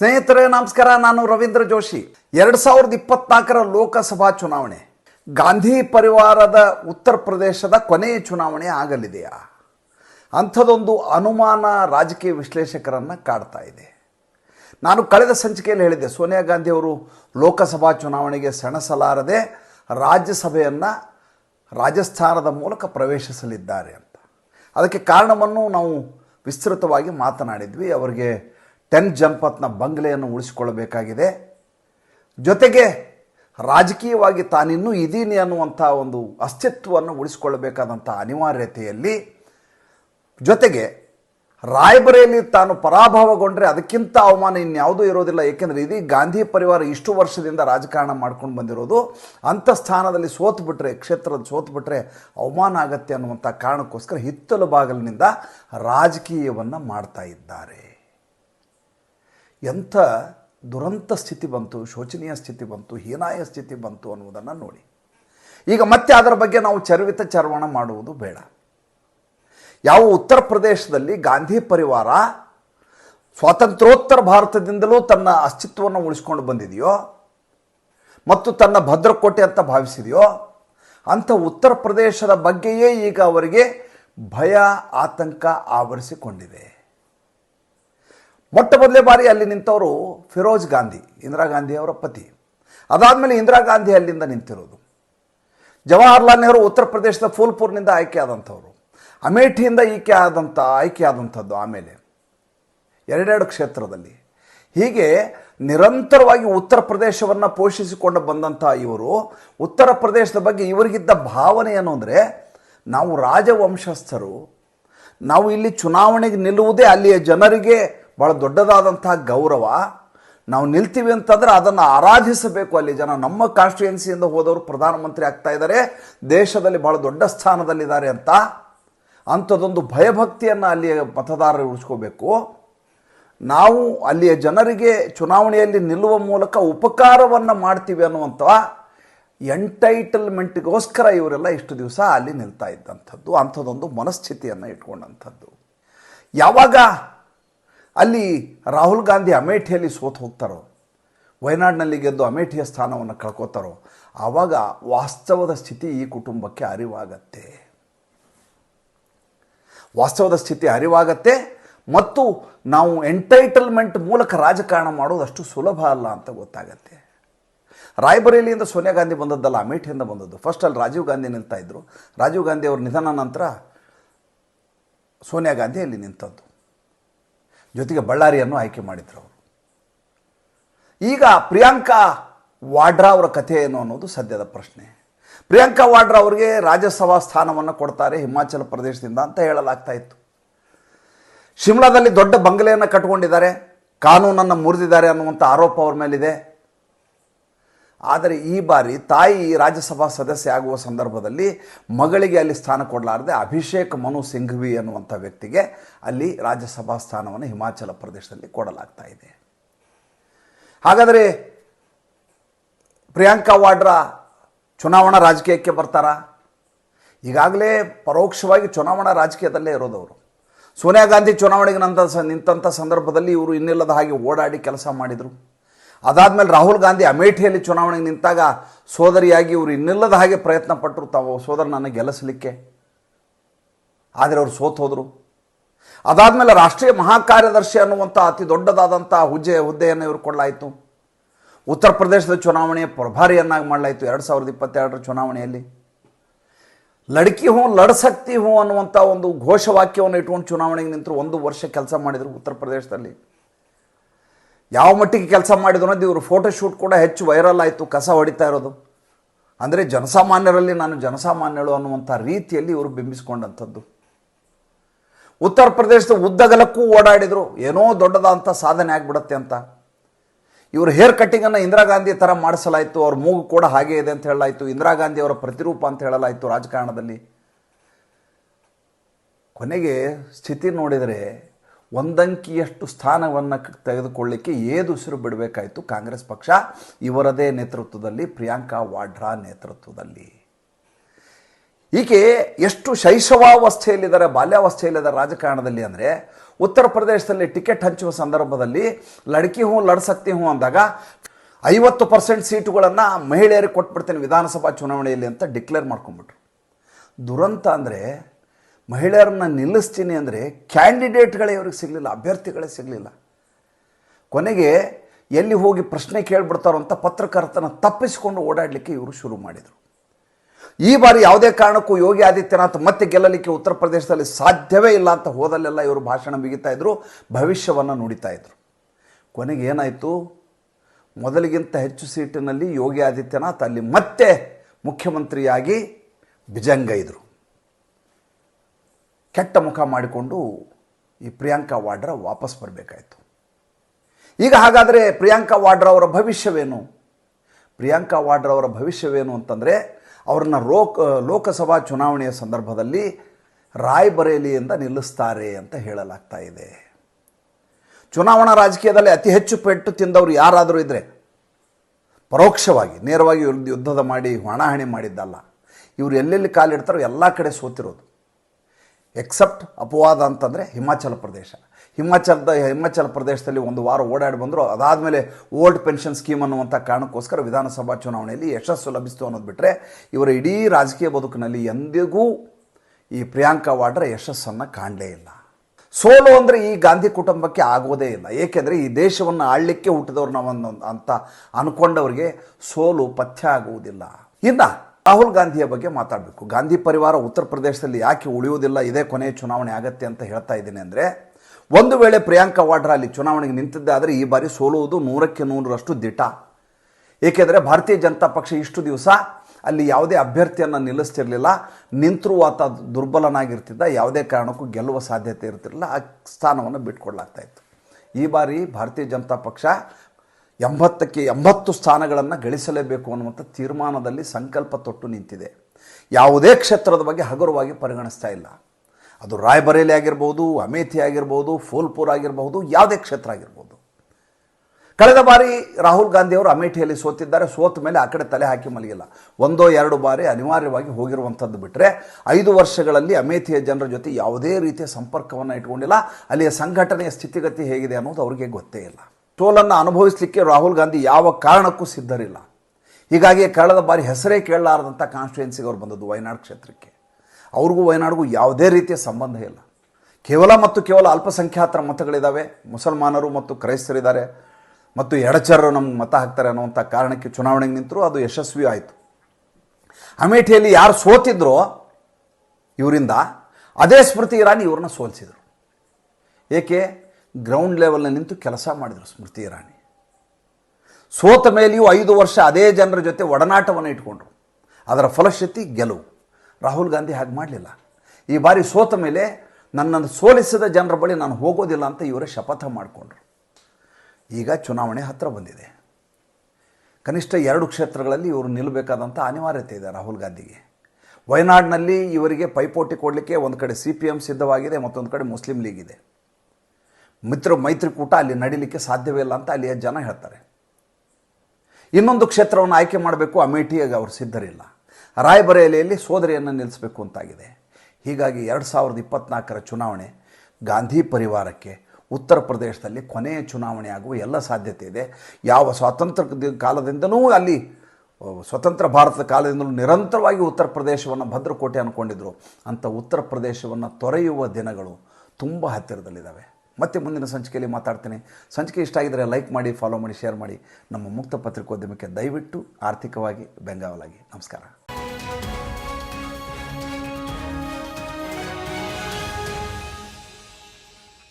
ಸ್ನೇಹಿತರೆ, ನಮಸ್ಕಾರ. ನಾನು ರವೀಂದ್ರ ಜೋಶಿ. ಎರಡು ಸಾವಿರದ ಇಪ್ಪತ್ನಾಲ್ಕರ ಲೋಕಸಭಾ ಚುನಾವಣೆ. ಗಾಂಧಿ ಪರಿವಾರದ ಉತ್ತರ ಪ್ರದೇಶದ ಕೊನೆಯ ಚುನಾವಣೆ ಆಗಲಿದೆಯಾ? ಅಂಥದ್ದೊಂದು ಅನುಮಾನ ರಾಜಕೀಯ ವಿಶ್ಲೇಷಕರನ್ನು ಕಾಡ್ತಾ ಇದೆ. ನಾನು ಕಳೆದ ಸಂಚಿಕೆಯಲ್ಲಿ ಹೇಳಿದ್ದೆ, ಸೋನಿಯಾ ಗಾಂಧಿ ಅವರು ಲೋಕಸಭಾ ಚುನಾವಣೆಗೆ ಸೆಣಸಲಾರದೆ ರಾಜ್ಯಸಭೆಯನ್ನು ರಾಜಸ್ಥಾನದ ಮೂಲಕ ಪ್ರವೇಶಿಸಲಿದ್ದಾರೆ ಅಂತ. ಅದಕ್ಕೆ ಕಾರಣವನ್ನು ನಾವು ವಿಸ್ತೃತವಾಗಿ ಮಾತನಾಡಿದ್ವಿ. ಅವರಿಗೆ ಟೆನ್ ಜಂಪತ್ನ ಬಂಗ್ಲೆಯನ್ನು ಉಳಿಸಿಕೊಳ್ಳಬೇಕಾಗಿದೆ. ಜೊತೆಗೆ ರಾಜಕೀಯವಾಗಿ ತಾನಿನ್ನೂ ಇದ್ದೀನಿ ಅನ್ನುವಂಥ ಒಂದು ಅಸ್ತಿತ್ವವನ್ನು ಉಳಿಸಿಕೊಳ್ಳಬೇಕಾದಂಥ ಅನಿವಾರ್ಯತೆಯಲ್ಲಿ ಜೊತೆಗೆ ರಾಯಬರೇಲಿ ತಾನು ಪರಾಭವಗೊಂಡ್ರೆ ಅದಕ್ಕಿಂತ ಅವಮಾನ ಇನ್ಯಾವುದೂ ಇರೋದಿಲ್ಲ. ಏಕೆಂದರೆ ಇದೀ ಗಾಂಧಿ ಪರಿವಾರ ಇಷ್ಟು ವರ್ಷದಿಂದ ರಾಜಕಾರಣ ಮಾಡ್ಕೊಂಡು ಬಂದಿರೋದು. ಅಂಥ ಸ್ಥಾನದಲ್ಲಿ ಸೋತು ಬಿಟ್ರೆ ಕ್ಷೇತ್ರದ ಸೋತು ಬಿಟ್ರೆ ಅವಮಾನ ಆಗತ್ತೆ ಅನ್ನುವಂಥ ಕಾರಣಕ್ಕೋಸ್ಕರ ಹಿತ್ತಲು ಬಾಗಿಲಿನಿಂದ ರಾಜಕೀಯವನ್ನು ಮಾಡ್ತಾ ಇದ್ದಾರೆ. ಎಂಥ ದುರಂತ ಸ್ಥಿತಿ ಬಂತು, ಶೋಚನೀಯ ಸ್ಥಿತಿ ಬಂತು, ಹೀನಾಯ ಸ್ಥಿತಿ ಬಂತು ಅನ್ನುವುದನ್ನು ನೋಡಿ. ಈಗ ಮತ್ತೆ ಅದರ ಬಗ್ಗೆ ನಾವು ಚರ್ವಿತ ಚರ್ವಣ ಮಾಡುವುದು ಬೇಡ. ಯಾವ ಉತ್ತರ ಪ್ರದೇಶದಲ್ಲಿ ಗಾಂಧಿ ಪರಿವಾರ ಸ್ವಾತಂತ್ರ್ಯೋತ್ತರ ಭಾರತದಿಂದಲೂ ತನ್ನ ಅಸ್ತಿತ್ವವನ್ನು ಉಳಿಸ್ಕೊಂಡು ಬಂದಿದೆಯೋ, ಮತ್ತು ತನ್ನ ಭದ್ರಕೋಟೆ ಅಂತ ಭಾವಿಸಿದೆಯೋ, ಅಂಥ ಉತ್ತರ ಪ್ರದೇಶದ ಬಗ್ಗೆಯೇ ಈಗ ಅವರಿಗೆ ಭಯ, ಆತಂಕ ಆವರಿಸಿಕೊಂಡಿದೆ. ಮೊಟ್ಟ ಮೊದಲೇ ಬಾರಿ ಅಲ್ಲಿ ನಿಂತವರು ಫಿರೋಜ್ ಗಾಂಧಿ, ಇಂದಿರಾ ಗಾಂಧಿ ಅವರ ಪತಿ. ಅದಾದಮೇಲೆ ಇಂದಿರಾ ಗಾಂಧಿ ಅಲ್ಲಿಂದ ನಿಂತಿರೋದು. ಜವಾಹರ್ಲಾಲ್ ನೆಹರು ಉತ್ತರ ಪ್ರದೇಶದ ಫೂಲ್ಪುರ್ನಿಂದ ಆದಂಥವ್ರು. ಅಮೇಠಿಯಿಂದ ಈಕೆ ಆದಂಥ, ಆಯ್ಕೆ ಆದಂಥದ್ದು ಆಮೇಲೆ. ಎರಡೆರಡು ಕ್ಷೇತ್ರದಲ್ಲಿ. ಹೀಗೆ ನಿರಂತರವಾಗಿ ಉತ್ತರ ಪ್ರದೇಶವನ್ನು ಪೋಷಿಸಿಕೊಂಡು ಬಂದಂಥ ಇವರು, ಉತ್ತರ ಪ್ರದೇಶದ ಬಗ್ಗೆ ಇವರಿಗಿದ್ದ ಭಾವನೆ ಏನು ಅಂದರೆ, ನಾವು ರಾಜವಂಶಸ್ಥರು, ನಾವು ಇಲ್ಲಿ ಚುನಾವಣೆಗೆ ನಿಲ್ಲುವುದೇ ಅಲ್ಲಿಯ ಜನರಿಗೆ ಭಾಳ ದೊಡ್ಡದಾದಂಥ ಗೌರವ. ನಾವು ನಿಲ್ತೀವಿ ಅಂತಂದ್ರೆ ಅದನ್ನು ಆರಾಧಿಸಬೇಕು ಅಲ್ಲಿ ಜನ. ನಮ್ಮ ಕಾನ್ಸ್ಟಿಟ್ಯೂಯನ್ಸಿಯಿಂದ ಹೋದವರು ಪ್ರಧಾನಮಂತ್ರಿ ಆಗ್ತಾ ಇದ್ದಾರೆ. ದೇಶದಲ್ಲಿ ಭಾಳ ದೊಡ್ಡ ಸ್ಥಾನದಲ್ಲಿದ್ದಾರೆ ಅಂತ. ಅಂಥದ್ದೊಂದು ಭಯಭಕ್ತಿಯನ್ನು ಅಲ್ಲಿ ಮತದಾರರು ಉಳಿಸ್ಕೋಬೇಕು. ನಾವು ಅಲ್ಲಿಯ ಜನರಿಗೆ ಚುನಾವಣೆಯಲ್ಲಿ ನಿಲ್ಲುವ ಮೂಲಕ ಉಪಕಾರವನ್ನು ಮಾಡ್ತೀವಿ ಅನ್ನುವಂಥ ಎಂಟೈಟಲ್ಮೆಂಟ್ಗೋಸ್ಕರ ಇವರೆಲ್ಲ ಇಷ್ಟು ದಿವಸ ಅಲ್ಲಿ ನಿಲ್ತಾ ಇದ್ದಂಥದ್ದು, ಅಂಥದ್ದೊಂದು ಮನಸ್ಥಿತಿಯನ್ನು ಇಟ್ಕೊಂಡಂಥದ್ದು. ಯಾವಾಗ ಅಲ್ಲಿ ರಾಹುಲ್ ಗಾಂಧಿ ಅಮೇಠಿಯಲ್ಲಿ ಸೋತು ಹೋಗ್ತಾರೋ, ವಯನಾಡಿನಲ್ಲಿ ಗೆದ್ದು ಅಮೇಠಿಯ ಸ್ಥಾನವನ್ನು ಕಳ್ಕೊತಾರೋ, ಆವಾಗ ವಾಸ್ತವದ ಸ್ಥಿತಿ ಈ ಕುಟುಂಬಕ್ಕೆ ಅರಿವಾಗತ್ತೆ. ವಾಸ್ತವದ ಸ್ಥಿತಿ ಅರಿವಾಗತ್ತೆ ಮತ್ತು ನಾವು ಎಂಟೈಟಲ್ಮೆಂಟ್ ಮೂಲಕ ರಾಜಕಾರಣ ಮಾಡೋದು ಅಷ್ಟು ಸುಲಭ ಅಲ್ಲ ಅಂತ ಗೊತ್ತಾಗತ್ತೆ. ರಾಯಬರೇಲಿಯಿಂದ ಸೋನಿಯಾ ಗಾಂಧಿ ಬಂದದ್ದಲ್ಲ, ಅಮೇಠಿಯಿಂದ ಬಂದದ್ದು. ಫಸ್ಟ್ ಅಲ್ಲಿ ರಾಜೀವ್ ಗಾಂಧಿ ನಿಲ್ತಾ ಇದ್ರು. ರಾಜೀವ್ ಗಾಂಧಿ ಅವ್ರ ನಿಧನ ನಂತರ ಸೋನಿಯಾ ಗಾಂಧಿ ಅಲ್ಲಿ ನಿಂತದ್ದು. ಜೊತೆಗೆ ಬಳ್ಳಾರಿಯನ್ನು ಆಯ್ಕೆ ಮಾಡಿದ್ರು ಅವರು. ಈಗ ಪ್ರಿಯಾಂಕಾ ವಾಡ್ರಾ ಅವರ ಕಥೆ ಏನು ಅನ್ನೋದು ಸದ್ಯದ ಪ್ರಶ್ನೆ. ಪ್ರಿಯಾಂಕಾ ವಾಡ್ರಾ ಅವರಿಗೆ ರಾಜ್ಯಸಭಾ ಸ್ಥಾನವನ್ನು ಕೊಡ್ತಾರೆ ಹಿಮಾಚಲ ಪ್ರದೇಶದಿಂದ ಅಂತ ಹೇಳಲಾಗ್ತಾ ಇತ್ತು. ಶಿಮ್ಲಾದಲ್ಲಿ ದೊಡ್ಡ ಬಂಗಲೆಯನ್ನು ಕಟ್ಕೊಂಡಿದ್ದಾರೆ, ಕಾನೂನನ್ನು ಮುರಿದಿದ್ದಾರೆ ಅನ್ನುವಂಥ ಆರೋಪ ಅವ್ರ ಮೇಲಿದೆ. ಆದರೆ ಈ ಬಾರಿ ತಾಯಿ ರಾಜ್ಯಸಭಾ ಸದಸ್ಯ ಆಗುವ ಸಂದರ್ಭದಲ್ಲಿ ಮಗಳಿಗೆ ಅಲ್ಲಿ ಸ್ಥಾನ ಕೊಡಲಾರದೆ ಅಭಿಷೇಕ್ ಮನು ಸಿಂಘ್ವಿ ಅನ್ನುವಂಥ ವ್ಯಕ್ತಿಗೆ ಅಲ್ಲಿ ರಾಜ್ಯಸಭಾ ಸ್ಥಾನವನ್ನು ಹಿಮಾಚಲ ಪ್ರದೇಶದಲ್ಲಿ ಕೊಡಲಾಗ್ತಾ ಇದೆ. ಹಾಗಾದರೆ ಪ್ರಿಯಾಂಕಾ ವಾಡ್ರಾ ಚುನಾವಣಾ ರಾಜಕೀಯಕ್ಕೆ ಬರ್ತಾರಾ? ಈಗಾಗಲೇ ಪರೋಕ್ಷವಾಗಿ ಚುನಾವಣಾ ರಾಜಕೀಯದಲ್ಲೇ ಇರೋದವರು. ಸೋನಿಯಾ ಗಾಂಧಿ ಚುನಾವಣೆಗೆ ನಂತ ನಿಂತಹ ಸಂದರ್ಭದಲ್ಲಿ ಇವರು ಇನ್ನಿಲ್ಲದ ಹಾಗೆ ಓಡಾಡಿ ಕೆಲಸ ಮಾಡಿದರು. ಅದಾದಮೇಲೆ ರಾಹುಲ್ ಗಾಂಧಿ ಅಮೇಠಿಯಲ್ಲಿ ಚುನಾವಣೆಗೆ ನಿಂತಾಗ ಸೋದರಿಯಾಗಿ ಇವರು ಇನ್ನಿಲ್ಲದ ಹಾಗೆ ಪ್ರಯತ್ನ ಪಟ್ಟರು ತಾವು ಸೋದರನನ್ನು ಗೆಲ್ಲಿಸಲಿಕ್ಕೆ. ಆದರೆ ಅವರು ಸೋತು ಹೋದರು. ಅದಾದಮೇಲೆ ರಾಷ್ಟ್ರೀಯ ಮಹಾಕಾರ್ಯದರ್ಶಿ ಅನ್ನುವಂಥ ಅತಿ ದೊಡ್ಡದಾದಂಥ ಹುಜ್ಜೆ, ಹುದ್ದೆಯನ್ನು ಇವರು ಕೊಡಲಾಯಿತು. ಉತ್ತರ ಪ್ರದೇಶದ ಚುನಾವಣೆಯ ಪ್ರಭಾರಿಯನ್ನಾಗಿ ಮಾಡಲಾಯಿತು ಎರಡು ಸಾವಿರದ ಇಪ್ಪತ್ತೆರಡರ ಚುನಾವಣೆಯಲ್ಲಿ. ಲಡ್ಕಿ ಹೂ ಲಡ್ಸಕ್ತಿ ಹೂ ಅನ್ನುವಂಥ ಒಂದು ಘೋಷವಾಕ್ಯವನ್ನು ಇಟ್ಕೊಂಡು ಚುನಾವಣೆಗೆ ನಿಂತರು ಒಂದು ವರ್ಷ ಕೆಲಸ ಮಾಡಿದರು ಉತ್ತರ ಪ್ರದೇಶದಲ್ಲಿ. ಯಾವ ಮಟ್ಟಿಗೆ ಕೆಲಸ ಮಾಡಿದ್ರು ಅನ್ನೋದು ಇವರು ಫೋಟೋಶೂಟ್ ಕೂಡ ಹೆಚ್ಚು ವೈರಲ್ ಆಯಿತು, ಕಸ ಹೊಡಿತಾ ಇರೋದು. ಅಂದರೆ ಜನಸಾಮಾನ್ಯರಲ್ಲಿ ನಾನು ಜನಸಾಮಾನ್ಯಳು ಅನ್ನುವಂಥ ರೀತಿಯಲ್ಲಿ ಇವರು ಬಿಂಬಿಸ್ಕೊಂಡಂಥದ್ದು. ಉತ್ತರ ಪ್ರದೇಶದ ಉದ್ದಗಲಕ್ಕೂ ಓಡಾಡಿದರು, ಏನೋ ದೊಡ್ಡದಾದಂಥ ಸಾಧನೆ ಆಗಿಬಿಡುತ್ತೆ ಅಂತ. ಇವರು ಹೇರ್ ಕಟ್ಟಿಂಗನ್ನು ಇಂದಿರಾ ಗಾಂಧಿ ಥರ ಮಾಡಿಸಲಾಯಿತು, ಅವ್ರ ಮೂಗು ಕೂಡ ಹಾಗೇ ಇದೆ ಅಂತ ಹೇಳಲಾಯಿತು, ಇಂದಿರಾ ಗಾಂಧಿ ಅವರ ಪ್ರತಿರೂಪ ಅಂತ ಹೇಳಲಾಯಿತು ರಾಜಕಾರಣದಲ್ಲಿ. ಕೊನೆಗೆ ಸ್ಥಿತಿ ನೋಡಿದರೆ ಒಂದಂಕಿಯಷ್ಟು ಸ್ಥಾನವನ್ನು ತೆಗೆದುಕೊಳ್ಳಿಕ್ಕೆ ಏದುಸಿರು ಬಿಡಬೇಕಾಯಿತು ಕಾಂಗ್ರೆಸ್ ಪಕ್ಷ. ಇವರದೇ ನೇತೃತ್ವದಲ್ಲಿ ಪ್ರಿಯಾಂಕಾ ವಾಡ್ರಾ ನೇತೃತ್ವದಲ್ಲಿ. ಈಕೆ ಎಷ್ಟು ಶೈಶವಾವಸ್ಥೆಯಲ್ಲಿದ್ದಾರೆ, ಬಾಲ್ಯಾವಸ್ಥೆಯಲ್ಲಿದ್ದಾರೆ ರಾಜಕಾರಣದಲ್ಲಿ ಅಂದರೆ, ಉತ್ತರ ಪ್ರದೇಶದಲ್ಲಿ ಟಿಕೆಟ್ ಹಂಚುವ ಸಂದರ್ಭದಲ್ಲಿ ಲಡ್ಕಿ ಹೂ ಲಡ್ಸಕ್ತಿ ಹೂ ಅಂದಾಗ ಐವತ್ತು ಪರ್ಸೆಂಟ್ ಸೀಟುಗಳನ್ನು ಮಹಿಳೆಯರಿಗೆ ಕೊಟ್ಬಿಡ್ತೇನೆ ವಿಧಾನಸಭಾ ಚುನಾವಣೆಯಲ್ಲಿ ಅಂತ ಡಿಕ್ಲೇರ್ ಮಾಡ್ಕೊಂಬಿಟ್ರು ದುರಂತ ಅಂದರೆ ಮಹಿಳೆಯರನ್ನ ನಿಲ್ಲಿಸ್ತೀನಿ ಅಂದರೆ ಕ್ಯಾಂಡಿಡೇಟ್ಗಳೇ ಇವ್ರಿಗೆ ಸಿಗಲಿಲ್ಲ, ಅಭ್ಯರ್ಥಿಗಳೇ ಸಿಗಲಿಲ್ಲ. ಕೊನೆಗೆ ಎಲ್ಲಿ ಹೋಗಿ ಪ್ರಶ್ನೆ ಕೇಳಿಬಿಡ್ತಾರೋ ಅಂತ ಪತ್ರಕರ್ತನ ತಪ್ಪಿಸಿಕೊಂಡು ಓಡಾಡಲಿಕ್ಕೆ ಇವರು ಶುರು ಮಾಡಿದರು. ಈ ಬಾರಿ ಯಾವುದೇ ಕಾರಣಕ್ಕೂ ಯೋಗಿ ಆದಿತ್ಯನಾಥ್ ಮತ್ತೆ ಗೆಲ್ಲಲಿಕ್ಕೆ ಉತ್ತರ ಪ್ರದೇಶದಲ್ಲಿ ಸಾಧ್ಯವೇ ಇಲ್ಲ ಅಂತ ಹೋದಲ್ಲೆಲ್ಲ ಇವರು ಭಾಷಣ ಬಿಗಿತಾ ಇದ್ರು, ಭವಿಷ್ಯವನ್ನು ನುಡಿತಾ ಇದ್ರು. ಕೊನೆಗೆ ಏನಾಯಿತು? ಮೊದಲಿಗಿಂತ ಹೆಚ್ಚು ಸೀಟಿನಲ್ಲಿ ಯೋಗಿ ಆದಿತ್ಯನಾಥ್ ಅಲ್ಲಿ ಮತ್ತೆ ಮುಖ್ಯಮಂತ್ರಿಯಾಗಿ ಬಿಜಂಗೈದರು ಕೆಟ್ಟ ಮುಖ ಮಾಡಿಕೊಂಡು ಈ ಪ್ರಿಯಾಂಕಾ ವಾಡ್ರಾ ವಾಪಸ್ ಬರಬೇಕಾಯಿತು. ಈಗ ಹಾಗಾದರೆ ಪ್ರಿಯಾಂಕಾ ವಾಡ್ರಾ ಅವರ ಭವಿಷ್ಯವೇನು? ಪ್ರಿಯಾಂಕಾ ವಾಡ್ರಾ ಅವರ ಭವಿಷ್ಯವೇನು ಅಂತಂದರೆ ಅವ್ರನ್ನ ರೋಕ್ ಲೋಕಸಭಾ ಚುನಾವಣೆಯ ಸಂದರ್ಭದಲ್ಲಿ ರಾಯ್ಬರೇಲಿಯಿಂದ ನಿಲ್ಲಿಸ್ತಾರೆ ಅಂತ ಹೇಳಲಾಗ್ತಾ ಇದೆ. ಚುನಾವಣಾ ರಾಜಕೀಯದಲ್ಲಿ ಅತಿ ಹೆಚ್ಚು ಪೆಟ್ಟು ತಿಂದವರು ಯಾರಾದರೂ ಇದ್ದರೆ ಪರೋಕ್ಷವಾಗಿ, ನೇರವಾಗಿ ಯುದ್ಧದ ಮಾಡಿ, ಹಣಾಹಣಿ ಮಾಡಿದ್ದಲ್ಲ. ಇವರು ಎಲ್ಲೆಲ್ಲಿ ಕಾಲಿಡ್ತಾರೋ ಎಲ್ಲ ಕಡೆ ಸೋತಿರೋದು. ಎಕ್ಸೆಪ್ಟ್ ಅಪವಾದ ಅಂತಂದರೆ ಹಿಮಾಚಲ ಪ್ರದೇಶ. ಹಿಮಾಚಲದ, ಹಿಮಾಚಲ ಪ್ರದೇಶದಲ್ಲಿ ಒಂದು ವಾರ ಓಡಾಡಿ ಬಂದರು, ಅದಾದಮೇಲೆ ಓಲ್ಡ್ ಪೆನ್ಷನ್ ಸ್ಕೀಮ್ ಅನ್ನುವಂಥ ಕಾರಣಕ್ಕೋಸ್ಕರ ವಿಧಾನಸಭಾ ಚುನಾವಣೆಯಲ್ಲಿ ಯಶಸ್ಸು ಲಭಿಸ್ತು ಅನ್ನೋದು ಬಿಟ್ಟರೆ ಇವರ ಇಡೀ ರಾಜಕೀಯ ಬದುಕಿನಲ್ಲಿ ಎಂದಿಗೂ ಈ ಪ್ರಿಯಾಂಕಾ ವಾಡ್ರ ಯಶಸ್ಸನ್ನು ಕಾಣಲೇ ಇಲ್ಲ. ಸೋಲು ಅಂದರೆ ಈ ಗಾಂಧಿ ಕುಟುಂಬಕ್ಕೆ ಆಗೋದೇ ಇಲ್ಲ. ಏಕೆಂದರೆ ಈ ದೇಶವನ್ನು ಆಳ್ಲಿಕ್ಕೆ ಹುಟ್ಟಿದವ್ರು ನಾವು ಅಂತ ಅಂದ್ಕೊಂಡವ್ರಿಗೆ ಸೋಲು ಪಥ್ಯ ಆಗುವುದಿಲ್ಲ. ಇನ್ನು ರಾಹುಲ್ ಗಾಂಧಿಯ ಬಗ್ಗೆ ಮಾತಾಡಬೇಕು. ಗಾಂಧಿ ಪರಿವಾರ ಉತ್ತರ ಪ್ರದೇಶದಲ್ಲಿ ಯಾಕೆ ಉಳಿಯುವುದಿಲ್ಲ, ಇದೇ ಕೊನೆಯ ಚುನಾವಣೆ ಆಗತ್ತೆ ಅಂತ ಹೇಳ್ತಾ ಇದ್ದೀನಿ ಅಂದರೆ, ಒಂದು ವೇಳೆ ಪ್ರಿಯಾಂಕಾ ವಾಡ್ರಾ ಅಲ್ಲಿ ಚುನಾವಣೆಗೆ ನಿಂತಿದ್ದೆ ಆದರೆ ಈ ಬಾರಿ ಸೋಲುವುದು ನೂರಕ್ಕೆ ನೂರರಷ್ಟು ದಿಟ. ಏಕೆಂದರೆ ಭಾರತೀಯ ಜನತಾ ಪಕ್ಷ ಇಷ್ಟು ದಿವಸ ಅಲ್ಲಿ ಯಾವುದೇ ಅಭ್ಯರ್ಥಿಯನ್ನು ನಿಲ್ಲಿಸ್ತಿರಲಿಲ್ಲ, ನಿಂತರೂ ಆತ ದುರ್ಬಲನಾಗಿರ್ತಿದ್ದ, ಯಾವುದೇ ಕಾರಣಕ್ಕೂ ಗೆಲ್ಲುವ ಸಾಧ್ಯತೆ ಇರ್ತಿರಲಿಲ್ಲ, ಆ ಸ್ಥಾನವನ್ನು ಬಿಟ್ಕೊಡ್ಲಾಗ್ತಾ ಇತ್ತು. ಈ ಬಾರಿ ಭಾರತೀಯ ಜನತಾ ಪಕ್ಷ ಎಂಬತ್ತಕ್ಕೆ ಎಂಬತ್ತು ಸ್ಥಾನಗಳನ್ನು ಗಳಿಸಲೇಬೇಕು ಅನ್ನುವಂಥ ತೀರ್ಮಾನದಲ್ಲಿ ಸಂಕಲ್ಪ ತೊಟ್ಟು ನಿಂತಿದೆ. ಯಾವುದೇ ಕ್ಷೇತ್ರದ ಬಗ್ಗೆ ಹಗುರವಾಗಿ ಪರಿಗಣಿಸ್ತಾ ಇಲ್ಲ. ಅದು ರಾಯ್ಬರೇಲಿ ಆಗಿರ್ಬೋದು, ಅಮೇಥಿ ಆಗಿರ್ಬೋದು, ಫೂಲ್ಪುರ್ ಆಗಿರ್ಬೋದು, ಯಾವುದೇ ಕ್ಷೇತ್ರ ಆಗಿರ್ಬೋದು. ಕಳೆದ ಬಾರಿ ರಾಹುಲ್ ಗಾಂಧಿಯವರು ಅಮೇಠಿಯಲ್ಲಿ ಸೋತಿದ್ದಾರೆ. ಸೋತ ಮೇಲೆ ಆ ಕಡೆ ತಲೆ ಹಾಕಿ ಮಲಗಿಲ್ಲ. ಒಂದೋ ಎರಡು ಬಾರಿ ಅನಿವಾರ್ಯವಾಗಿ ಹೋಗಿರುವಂಥದ್ದು ಬಿಟ್ಟರೆ ಐದು ವರ್ಷಗಳಲ್ಲಿ ಅಮೇಥಿಯ ಜನರ ಜೊತೆ ಯಾವುದೇ ರೀತಿಯ ಸಂಪರ್ಕವನ್ನು ಇಟ್ಕೊಂಡಿಲ್ಲ. ಅಲ್ಲಿಯ ಸಂಘಟನೆಯ ಸ್ಥಿತಿಗತಿ ಹೇಗಿದೆ ಅನ್ನೋದು ಅವರಿಗೆ ಗೊತ್ತೇ ಇಲ್ಲ. ಸೋಲನ್ನು ಅನುಭವಿಸಲಿಕ್ಕೆ ರಾಹುಲ್ ಗಾಂಧಿ ಯಾವ ಕಾರಣಕ್ಕೂ ಸಿದ್ಧರಿಲ್ಲ. ಹೀಗಾಗಿ ಕಳೆದ ಬಾರಿ ಹೆಸರೇ ಕೇಳಲಾರದಂಥ ಕಾನ್ಸ್ಟಿಟ್ಯೂನ್ಸಿಗೆ ಅವ್ರು ಬಂದದ್ದು ವಯನಾಡ್ ಕ್ಷೇತ್ರಕ್ಕೆ. ಅವ್ರಿಗೂ ವಯನಾಡ್ಗೂ ಯಾವುದೇ ರೀತಿಯ ಸಂಬಂಧ ಇಲ್ಲ. ಕೇವಲ ಮತ್ತು ಕೇವಲ ಅಲ್ಪಸಂಖ್ಯಾತರ ಮತಗಳಿದ್ದಾವೆ. ಮುಸಲ್ಮಾನರು ಮತ್ತು ಕ್ರೈಸ್ತರಿದ್ದಾರೆ. ಮತ್ತು ಎಡಚರರು ನಮ್ಗೆ ಮತ ಹಾಕ್ತಾರೆ ಅನ್ನುವಂಥ ಕಾರಣಕ್ಕೆ ಚುನಾವಣೆಗೆ ನಿಂತರು. ಅದು ಯಶಸ್ವಿ ಆಯಿತು. ಅಮೇಠಿಯಲ್ಲಿ ಯಾರು ಸೋತಿದ್ರೋ ಇವರಿಂದ, ಅದೇ ಸ್ಮೃತಿ ಇರಾನಿ ಇವ್ರನ್ನ ಸೋಲಿಸಿದರು. ಏಕೆ? ಗ್ರೌಂಡ್ ಲೆವೆಲ್ನ ನಿಂತು ಕೆಲಸ ಮಾಡಿದರು ಸ್ಮೃತಿ ಇರಾನಿ. ಸೋತ ಮೇಲೆಯೂ ಐದು ವರ್ಷ ಅದೇ ಜನರ ಜೊತೆ ಒಡನಾಟವನ್ನು ಇಟ್ಕೊಂಡ್ರು. ಅದರ ಫಲಶ್ರುತಿ ಗೆಲುವು. ರಾಹುಲ್ ಗಾಂಧಿ ಹಾಗೆ ಮಾಡಲಿಲ್ಲ. ಈ ಬಾರಿ ಸೋತ ಮೇಲೆ ನನ್ನನ್ನು ಸೋಲಿಸಿದ ಜನರ ಬಳಿ ನಾನು ಹೋಗೋದಿಲ್ಲ ಅಂತ ಇವರೇ ಶಪಥ ಮಾಡಿಕೊಂಡ್ರು. ಈಗ ಚುನಾವಣೆ ಹತ್ತಿರ ಬಂದಿದೆ. ಕನಿಷ್ಠ ಎರಡು ಕ್ಷೇತ್ರಗಳಲ್ಲಿ ಇವರು ನಿಲ್ಲಬೇಕಾದಂಥ ಅನಿವಾರ್ಯತೆ ಇದೆ ರಾಹುಲ್ ಗಾಂಧಿಗೆ. ವಯನಾಡಿನಲ್ಲಿ ಇವರಿಗೆ ಪೈಪೋಟಿ ಕೊಡಲಿಕ್ಕೆ ಒಂದು ಕಡೆ ಸಿ ಪಿ ಎಂ ಸಿದ್ಧವಾಗಿದೆ, ಮತ್ತೊಂದು ಕಡೆ ಮುಸ್ಲಿಂ ಲೀಗ್ ಇದೆ. ಮಿತ್ರ ಮೈತ್ರಿಕೂಟ ಅಲ್ಲಿ ನಡೀಲಿಕ್ಕೆ ಸಾಧ್ಯವೇ ಇಲ್ಲ ಅಂತ ಅಲ್ಲಿಯ ಜನ ಹೇಳ್ತಾರೆ. ಇನ್ನೊಂದು ಕ್ಷೇತ್ರವನ್ನು ಆಯ್ಕೆ ಮಾಡಬೇಕು ಅಮೇಠಿಯಾಗಿ ಅವರು ಸಿದ್ಧರಿಲ್ಲ. ರಾಯಬರೇಲಿಯಲ್ಲಿ ಸೋದರಿಯನ್ನು ನಿಲ್ಲಿಸಬೇಕು ಅಂತಾಗಿದೆ. ಹೀಗಾಗಿ ಎರಡು ಸಾವಿರದ ಇಪ್ಪತ್ನಾಲ್ಕರ ಚುನಾವಣೆ ಗಾಂಧಿ ಪರಿವಾರಕ್ಕೆ ಉತ್ತರ ಪ್ರದೇಶದಲ್ಲಿ ಕೊನೆಯ ಚುನಾವಣೆ ಆಗುವ ಎಲ್ಲ ಸಾಧ್ಯತೆ ಇದೆ. ಯಾವ ಸ್ವಾತಂತ್ರ್ಯ ಕಾಲದಿಂದಲೂ ಅಲ್ಲಿ ಸ್ವತಂತ್ರ ಭಾರತದ ಕಾಲದಿಂದಲೂ ನಿರಂತರವಾಗಿ ಉತ್ತರ ಪ್ರದೇಶವನ್ನು ಭದ್ರಕೋಟೆ ಅಂದ್ಕೊಂಡಿದ್ರು ಅಂಥ ಉತ್ತರ ಪ್ರದೇಶವನ್ನು ತೊರೆಯುವ ದಿನಗಳು ತುಂಬ ಹತ್ತಿರದಲ್ಲಿದ್ದಾವೆ. ಮತ್ತೆ ಮುಂದಿನ ಸಂಚಿಕೆಯಲ್ಲಿ ಮಾತಾಡ್ತೇನೆ. ಸಂಚಿಕೆ ಇಷ್ಟ ಆಗಿದ್ದರೆ ಲೈಕ್ ಮಾಡಿ ಫಾಲೋ ಮಾಡಿ ಶೇರ್ ಮಾಡಿ. ನಮ್ಮ ಮುಕ್ತ ಪತ್ರಿಕೋದ್ಯಮಕ್ಕೆ ದಯವಿಟ್ಟು ಆರ್ಥಿಕವಾಗಿ ಬೆಂಗಾವಲಾಗಿ. ನಮಸ್ಕಾರ.